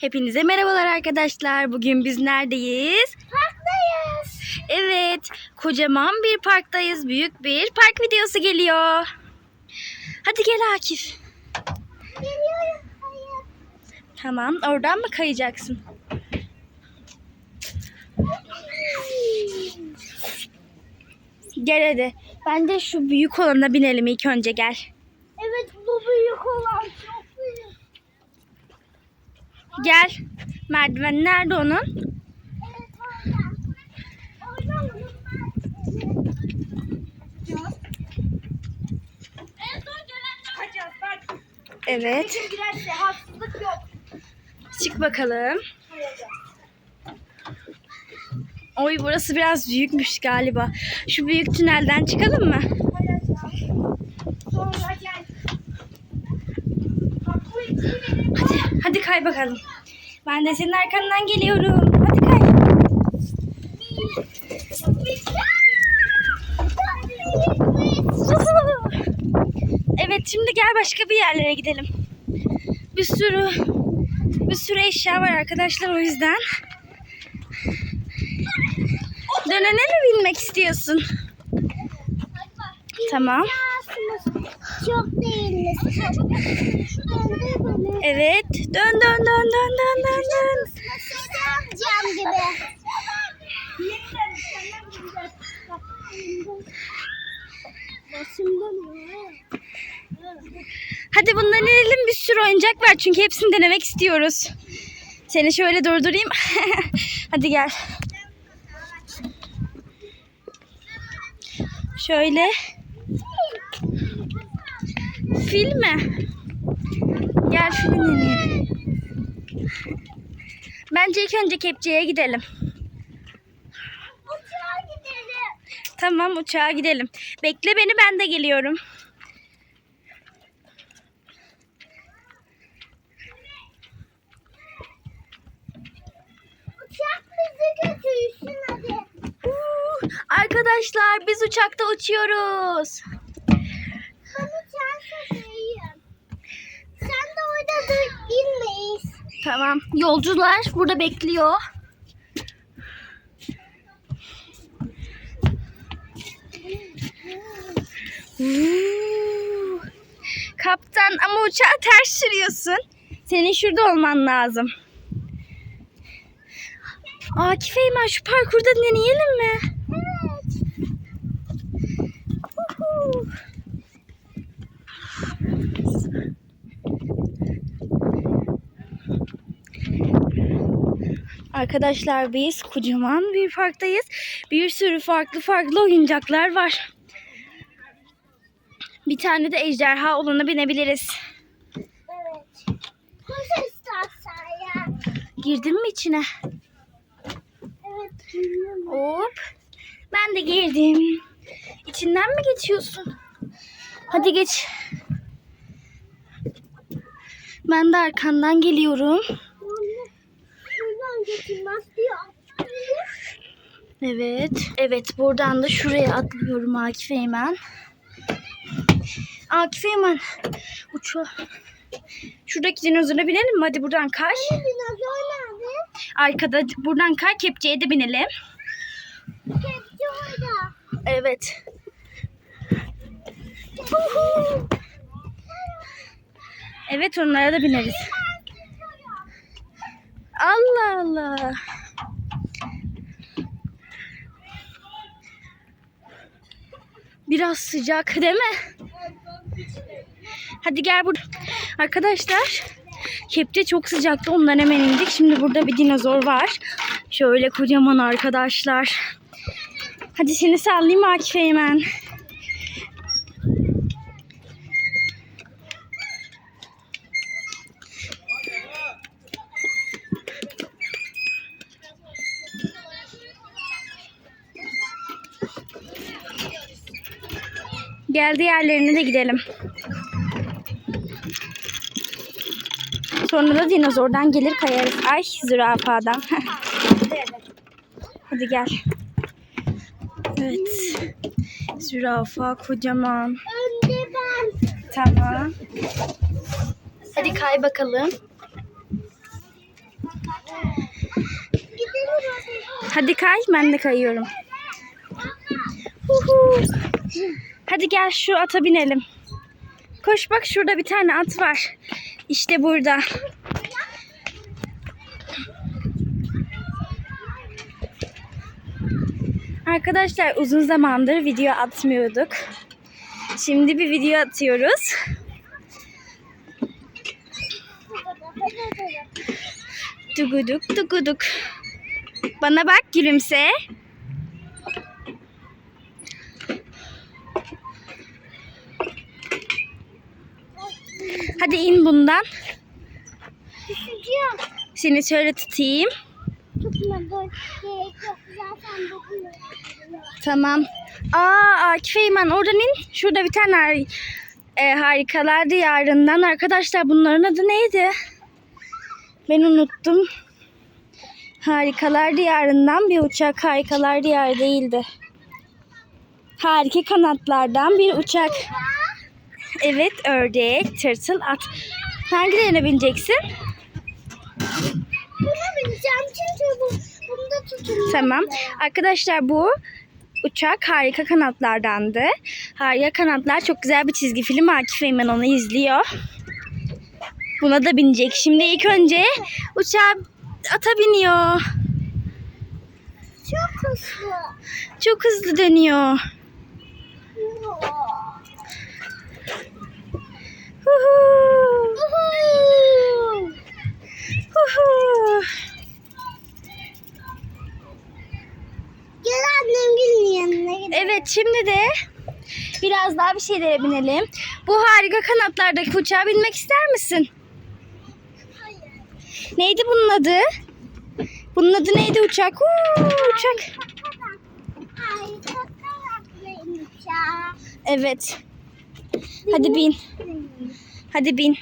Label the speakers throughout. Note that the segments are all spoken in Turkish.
Speaker 1: Hepinize merhabalar arkadaşlar. Bugün biz neredeyiz?
Speaker 2: Parktayız.
Speaker 1: Evet, kocaman bir parktayız. Büyük bir park videosu geliyor. Hadi gel Akif.
Speaker 2: Geliyorum. Hayır.
Speaker 1: Tamam, oradan mı kayacaksın? Gel hadi. Bence şu büyük olana binelim ilk önce gel.
Speaker 2: Evet bu büyük olan çok.
Speaker 1: Gel. Merdiven nerede onun?
Speaker 2: Evet.
Speaker 1: Çık bakalım. Oy burası biraz büyükmüş galiba. Şu büyük tünelden çıkalım mı?
Speaker 2: Sonra gel.
Speaker 1: Hadi kay bakalım. Ben de senin arkandan geliyorum. Hadi kay. Evet şimdi gel başka bir yerlere gidelim. Bir sürü bir sürü eşya var arkadaşlar o yüzden. Dönene mi binmek istiyorsun? Tamam.
Speaker 2: Çok.
Speaker 1: Evet. Dön dön dön dön dön dön dön.
Speaker 2: Cam gibi.
Speaker 1: Hadi bundan inelim bir sürü oyuncak var çünkü hepsini denemek istiyoruz. Seni şöyle durdurayım. Hadi gel. Şöyle. Fil mi? Gel filin inelim. Bence ilk önce kepçeye gidelim.
Speaker 2: Uçağa gidelim.
Speaker 1: Tamam uçağa gidelim. Bekle beni ben de geliyorum.
Speaker 2: Uçak bizi götürsün hadi.
Speaker 1: Arkadaşlar biz uçakta uçuyoruz.
Speaker 2: Ben şoförüyüm. Sen de orada dur inmeyiz.
Speaker 1: Tamam. Yolcular burada bekliyor. Kaptan ama uçağı ters sürüyorsun. Senin şurada olman lazım. Akif Eymen şu parkurda deneyelim mi?
Speaker 2: Evet.
Speaker 1: Huhu. Arkadaşlar biz kocaman bir parktayız. Bir sürü farklı farklı oyuncaklar var. Bir tane de ejderha olana binebiliriz.
Speaker 2: Evet.
Speaker 1: Girdin mi içine?
Speaker 2: Evet.
Speaker 1: Hop. Ben de girdim. İçinden mi geçiyorsun? Hadi geç. Ben de arkandan geliyorum. Evet. Evet buradan da şuraya atlıyorum Akif Eymen. Akif Eymen. Uçu. Şuradaki dinozora binelim mi? Hadi buradan kay. Arkada buradan kay kepçeye de binelim.
Speaker 2: Kepçe orada.
Speaker 1: Evet. Evet onlara da bineriz. Allah Allah. Biraz sıcak değil mi? Hadi gel burada. Arkadaşlar kepçe çok sıcaktı ondan hemen indik. Şimdi burada bir dinozor var. Şöyle kocaman arkadaşlar. Hadi seni sallayayım Akif Eymen. Geldi yerlerine de gidelim. Sonra da dinozordan gelir kayarız. Ay zürafadan. Hadi gel. Evet. Zürafa kocaman.
Speaker 2: Önde ben.
Speaker 1: Tamam. Hadi kay bakalım. Hadi kay ben de kayıyorum. Huhu. Hadi gel şu ata binelim. Koş bak şurada bir tane at var. İşte burada. Arkadaşlar uzun zamandır video atmıyorduk. Şimdi bir video atıyoruz. Duguduk duguduk. Bana bak gülümse. Hadi in bundan.
Speaker 2: Düşeceğim.
Speaker 1: Seni şöyle tutayım.
Speaker 2: Tutma dokunuyor.
Speaker 1: Tamam. Aa Akif Eymen oradan in. Şurada bir tane har- e, harikalar diyarından. Arkadaşlar bunların adı neydi? Ben unuttum. Harikalar diyarından bir uçak. Harikalar diyarı değildi. Harika kanatlardan bir uçak. Evet ördek, tırtıl, at. Hangilerine bineceksin?
Speaker 2: Buna bineceğim çünkü bu bunda tutunuyor.
Speaker 1: Tamam. Arkadaşlar bu uçak harika kanatlardandı. Harika kanatlar çok güzel bir çizgi film. Akif Eymen onu izliyor. Buna da binecek. Şimdi ilk önce uçağa ata biniyor.
Speaker 2: Çok hızlı.
Speaker 1: Çok hızlı dönüyor.
Speaker 2: Gel annem gelin yanına gidelim.
Speaker 1: Evet şimdi de biraz daha bir şeylere binelim. Bu harika kanatlardaki uçağa binmek ister misin? Neydi bunun adı? Bunun adı neydi uçak? Huu, uçak.
Speaker 2: Çok karaklıymış ya.
Speaker 1: Evet. Hadi bin. Hadi bin.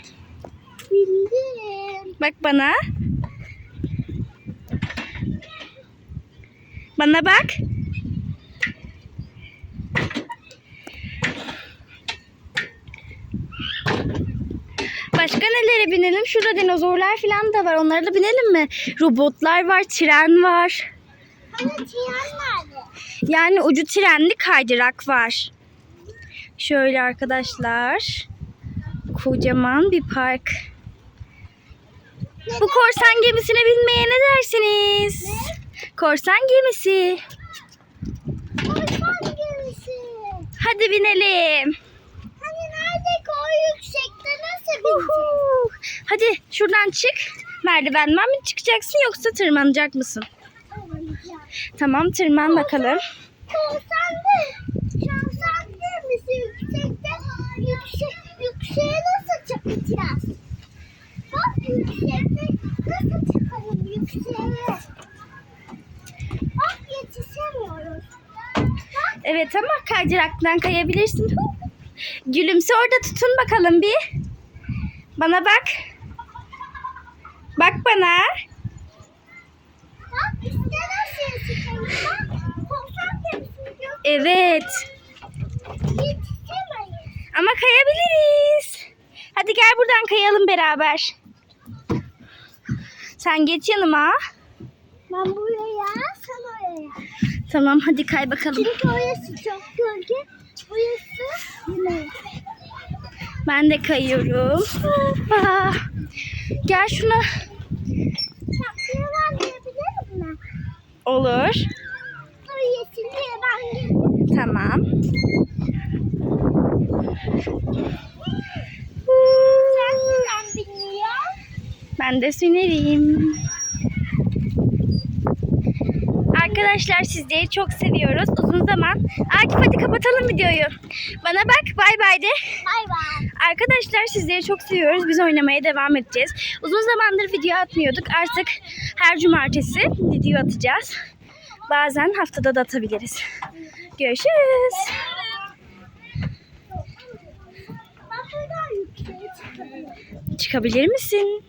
Speaker 2: Bildim.
Speaker 1: Bak bana. Bana bak. Başka nelere binelim? Şurada dinozorlar falan da var. Onlara da binelim mi? Robotlar var, tren var.
Speaker 2: Hani nerede?
Speaker 1: Yani ucu trenli kaydırak var. Şöyle arkadaşlar. Kocaman bir park. Bu korsan gemisine binmeye ne dersiniz? Korsan gemisi.
Speaker 2: Korsan gemisi.
Speaker 1: Hadi binelim.
Speaker 2: Hani nerede o yüksekte nasıl bineceğiz?
Speaker 1: Hadi şuradan çık. Merdivenden mi çıkacaksın yoksa tırmanacak mısın?
Speaker 2: Oynayacağım.
Speaker 1: Tamam tırman bakalım.
Speaker 2: Korsan. Korsan gemisi yüksekte. Yüksek, yükseğe nasıl çıkacağız? Bak yüksekte nasıl çıkalım yükseğe? Bak yetişemiyoruz. Bak
Speaker 1: Evet ama kaydıraktan kayabilirsin. Gülümse orada tutun bakalım bir. Bana bak. Bak bana.
Speaker 2: bak işte nasıl yetişemeyiz? Bak korsan.
Speaker 1: Evet. Ama kayabiliriz. Hadi gel buradan kayalım beraber. Sen geç yanıma.
Speaker 2: Ben buraya, sen oraya.
Speaker 1: Tamam hadi kay bakalım.
Speaker 2: Çünkü orası çok gölge, burası yemeğe.
Speaker 1: Ben de kayıyorum. Aa, gel şuna. Olur. Tamam. Ben de sünerim. Arkadaşlar sizleri çok seviyoruz. Uzun zaman. Akif hadi kapatalım videoyu. Bana bak bay bay de.
Speaker 2: Bay bay.
Speaker 1: Arkadaşlar sizleri çok seviyoruz. Biz oynamaya devam edeceğiz. Uzun zamandır video atmıyorduk. Artık her cumartesi video atacağız. Bazen haftada da atabiliriz. Görüşürüz. Çıkabilir misin?